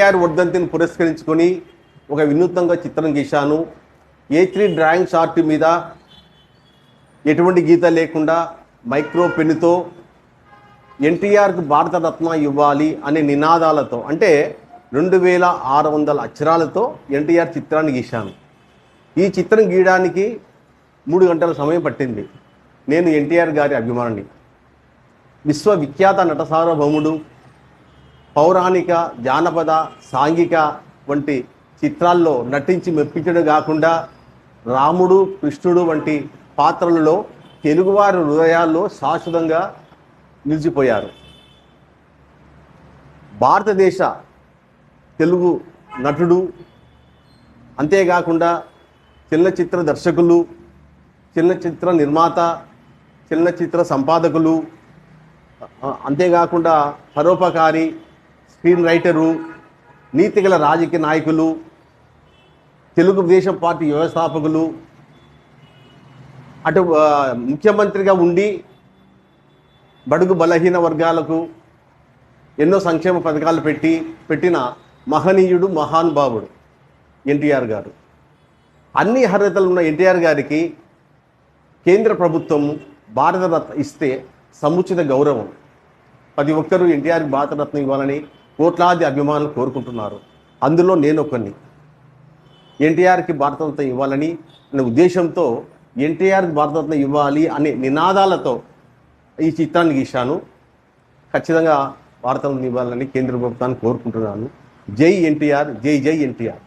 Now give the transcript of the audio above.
KR వర్ధంతిని పురస్కరించుకొని ఒక వినూత్నంగా చిత్రం గీశాను. ఏ త్రీ డ్రాయింగ్ షార్ట్ మీద ఎటువంటి గీత లేకుండా మైక్రో పెన్నుతో ఎన్టీఆర్కు భారతరత్న ఇవ్వాలి అనే నినాదాలతో అంటే రెండు వేల ఆరు వందల అక్షరాలతో ఎన్టీఆర్ చిత్రాన్ని గీశాను. ఈ చిత్రం గీయడానికి మూడు గంటల సమయం పట్టింది. నేను ఎన్టీఆర్ గారి అభిమాని విశ్వవిఖ్యాత నట సార్వభౌముడు పౌరాణిక జానపద సాంఘిక వంటి చిత్రాల్లో నటించి మెప్పించడం కాకుండా రాముడు కృష్ణుడు వంటి పాత్రలలో తెలుగువారి హృదయాల్లో శాశ్వతంగా నిలిచిపోయారు. భారతదేశ తెలుగు నటుడు అంతేకాకుండా చలనచిత్ర దర్శకులు చలనచిత్ర నిర్మాత చలనచిత్ర సంపాదకులు అంతేకాకుండా పరోపకారి స్క్రీన్ రైటరు నీతిగల రాజకీయ నాయకులు తెలుగుదేశం పార్టీ వ్యవస్థాపకులు అటు ముఖ్యమంత్రిగా ఉండి బడుగు బలహీన వర్గాలకు ఎన్నో సంక్షేమ పథకాలు పెట్టి పెట్టిన మహనీయుడు మహానుభావుడు ఎన్టీఆర్ గారు. అన్ని అర్హతలు ఉన్న ఎన్టీఆర్ గారికి కేంద్ర ప్రభుత్వం భారతరత్న ఇస్తే సముచిత గౌరవం. ప్రతి ఒక్కరూ ఎన్టీఆర్ భారతరత్న ఇవ్వాలని కోట్లాది అభిమానులు కోరుకుంటున్నారు. అందులో నేను ఒకరిని ఎన్టీఆర్కి భారతరత్న ఇవ్వాలని అనే ఉద్దేశంతో ఎన్టీఆర్కి భారతరత్న ఇవ్వాలి అనే నినాదాలతో ఈ చిత్రాన్ని గీశాను. ఖచ్చితంగా భారతరత్న ఇవ్వాలని కేంద్ర ప్రభుత్వాన్ని కోరుకుంటున్నాను. జై ఎన్టీఆర్ జై జై ఎన్టీఆర్.